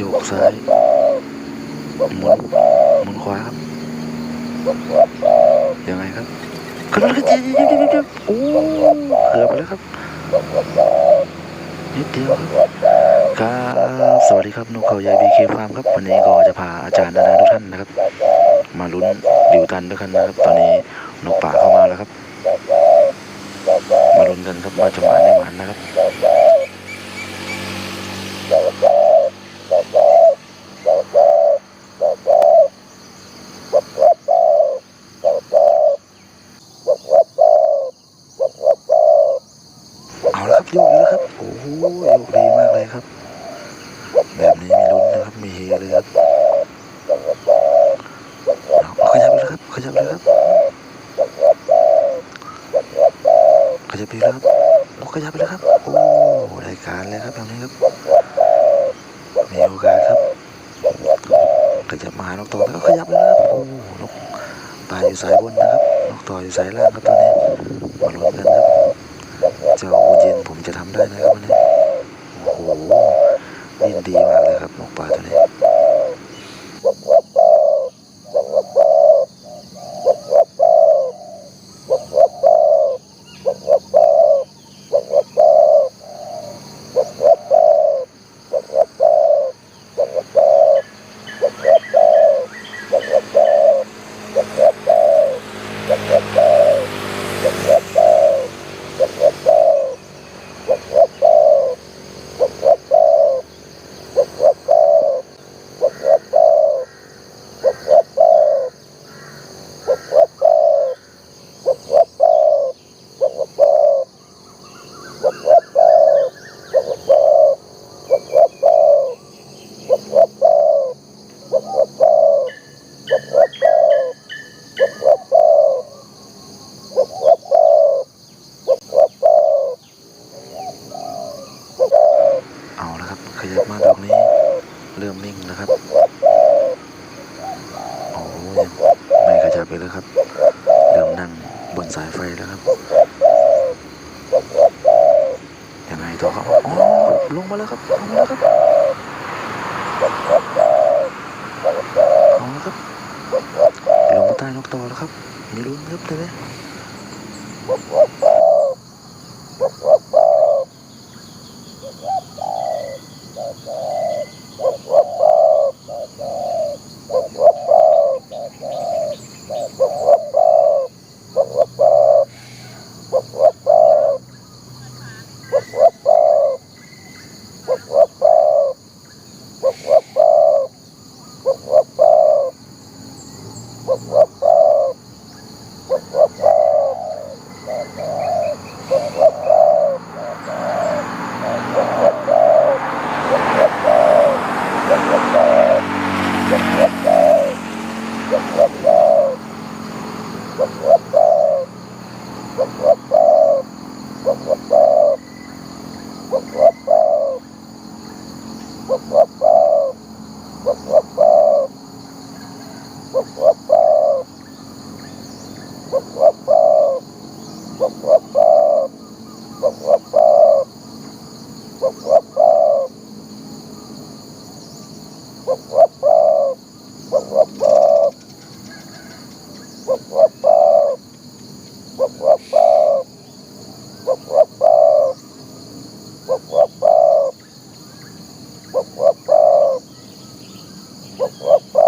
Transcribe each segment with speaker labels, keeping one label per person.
Speaker 1: โยกซ้ายหมุนหมุนขวาครับยังไงครับขึ้นมาแล้วครับเดี๋ยวเดี๋ยวเดี๋ยวโอ้เกือบไปแล้วครับนิดเดียวครับครับสวัสดีครับนุกเขาใหญ่บีเคฟาร์มครับ วันนี้ก็จะพาอาจารย์นานาทุกท่านนะครับ มาลุ้นดิวตันด้วยกันนะครับ ตอนนี้นกป่าเข้ามาแล้วครับ มาลุ้นกันครับว่าจะมาไม่มานะครับ เอาละครับโยกอีกแล้วครับ โอ้โหโยกดีมากเลยครับ แบบนี้มีลุ้นนะครับ มีเฮเลยครับเอาขยับเลยครับ ขยับเลยครับ ข ยับไปแล้วครับโอ้ขยับไปแล้วครับ โอ้รายการเลยครับแบบนี้ครับ มีโอกาสครับ ขยับมาหานกต่อแล้วก็ขยับเลยนะครับ โอ้นกปลาอยู่สายบนนะครับนกต่ออยู่สายล่างครับตอนนี้มาลุ้นกันครับเจ้าเย็นผมจะทำได้นะครับวันนี้ โอ้โหวิ่งดีมากเลยครับนกปลาตัวนี้ ขยับมาแบบนี้ เริ่มนิ่งแล้วครับโอ้ยังไม่ขยับไปเลยครับ เริ่มนั่งบนสายไฟแล้วครับยังไงต่อครับอ๋อลงมาแล้วครับลงมาแล้วครับละครับลงมาใต้นกต่อแล้วครับมีลุ้นครับตอน Ho, ho, ho.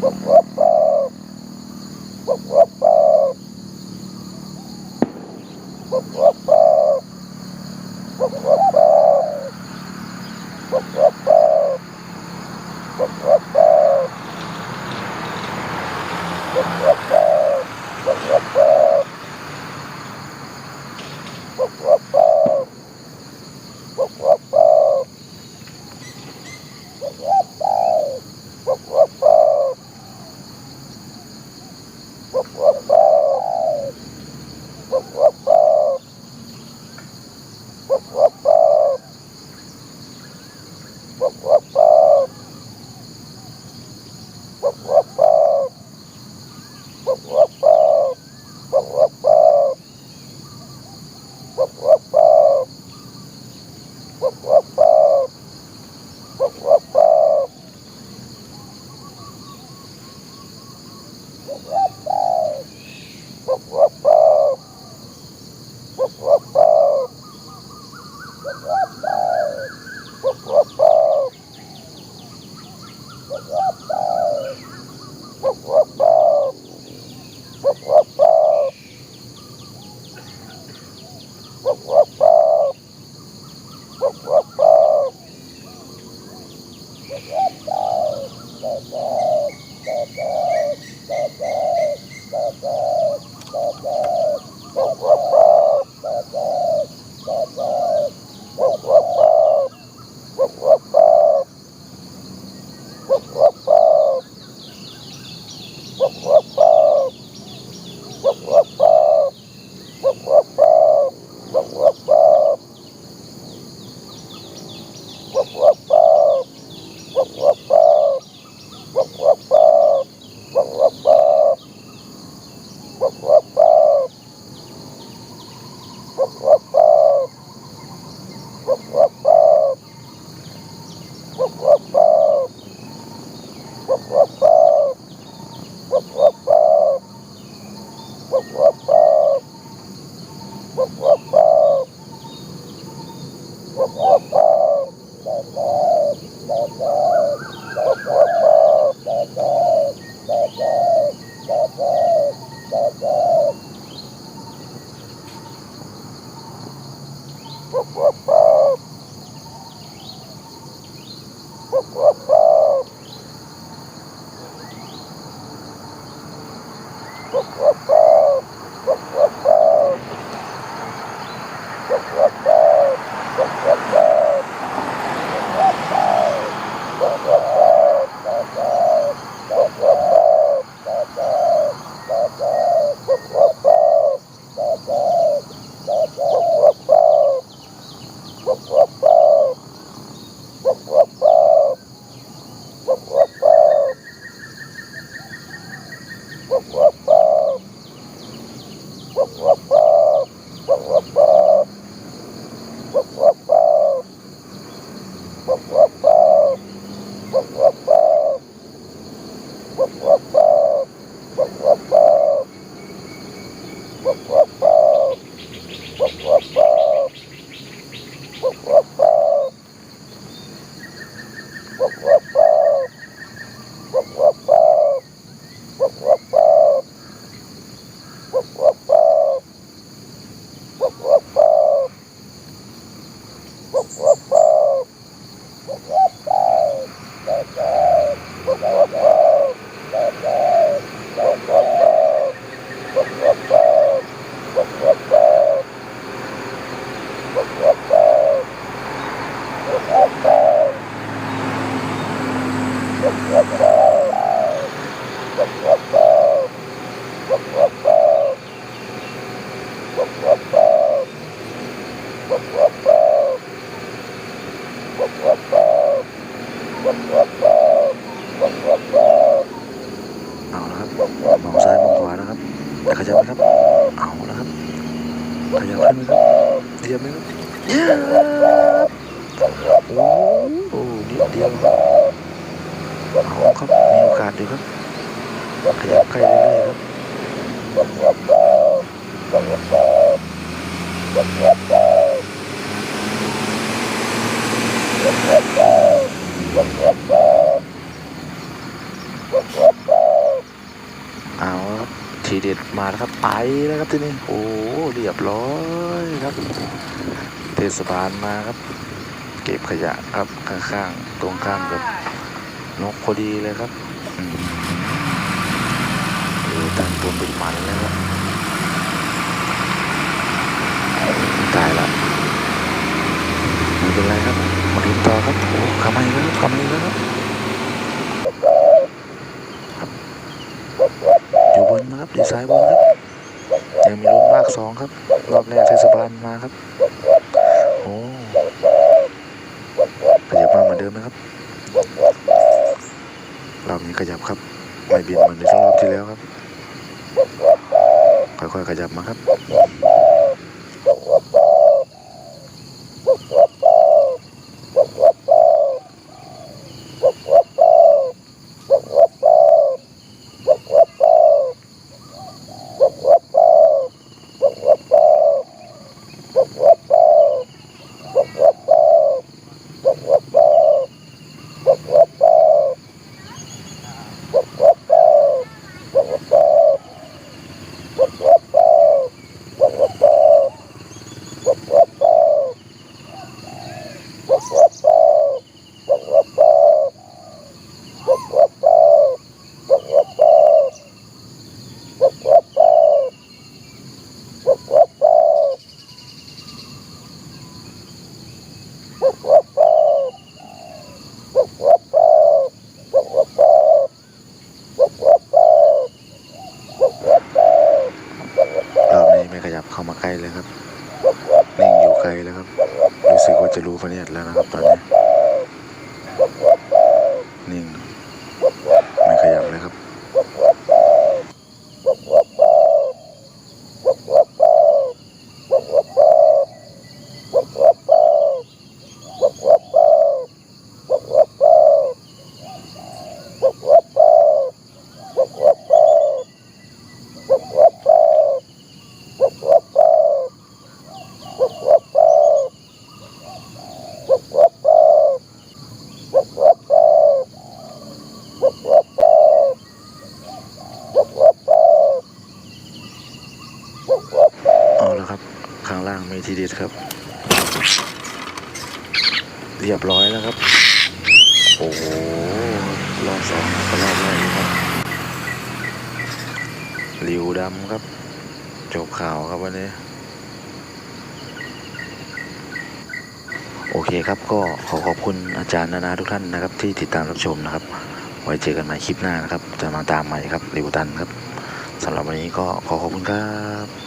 Speaker 1: Whoop, whoop. Whoop, whoop. Ha. ขยับน
Speaker 2: ครั
Speaker 1: บ เอาแล้วครับ ขยับขึ้นไหมครับเดียวไหมครับโอ้โหนิดเดียวเอาครับ มีโอกาสอยู่ครับ ทีเด็ดมาแล้วครับไปแล้วครับที่นี่โอ้เรียบร้อยครับ เทศบาลมาครับ เก็บขยะครับข้างๆตรงข้ามกับนกพอดีเลยครับอืมดูตั้งตัวเป็นมันแล้วครับตายละไม่เป็นไรครับมาดูต่อครับโอ้ขำไมแล้วครับขำไมแล้วครับ อยู่บนนะครับอยู่ซ้ายบนครับยังมีลุ้นมากสองครับ รอบแรกเทศบาลมาครับ โอ้ขยับมาเหมือนเดิมไหมครับรอบนี้ขยับครับไม่บินเหมือนในช่วงรอบที่แล้วครับ ค่อยๆขยับมาครับ รอบนี้ไม่ขยับเข้ามาใกล้เลยครับ นิ่งอยู่ไกลแล้วครับ รู้ สึกว่าจะรู้พระเนียดแล้วนะครับตอนนี้ นิ่ง ไม่ขยับเลยครับ เอาแล้วครับ ข้างล่างมี ทีเด็ดครับ เรียบร้อยแล้วครับ โอ้โหรอบสองก็รอบแรกครับหลิวดำครับ จบข่าวครับวันนี้ โอเคครับก็ขอขอบคุณอาจารย์นานาทุกท่านนะครับ ที่ติดตามรับชมนะครับ ไว้เจอกันใหม่คลิปหน้านะครับ จะมาตามใหม่ครับริวตันครับสำหรับวันนี้ก็ขอขอบคุณครับ